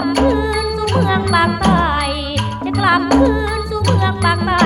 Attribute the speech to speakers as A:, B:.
A: ลับคืนสู่เมืองปากใต้จะกลับคืนสู่เมืองปากใต้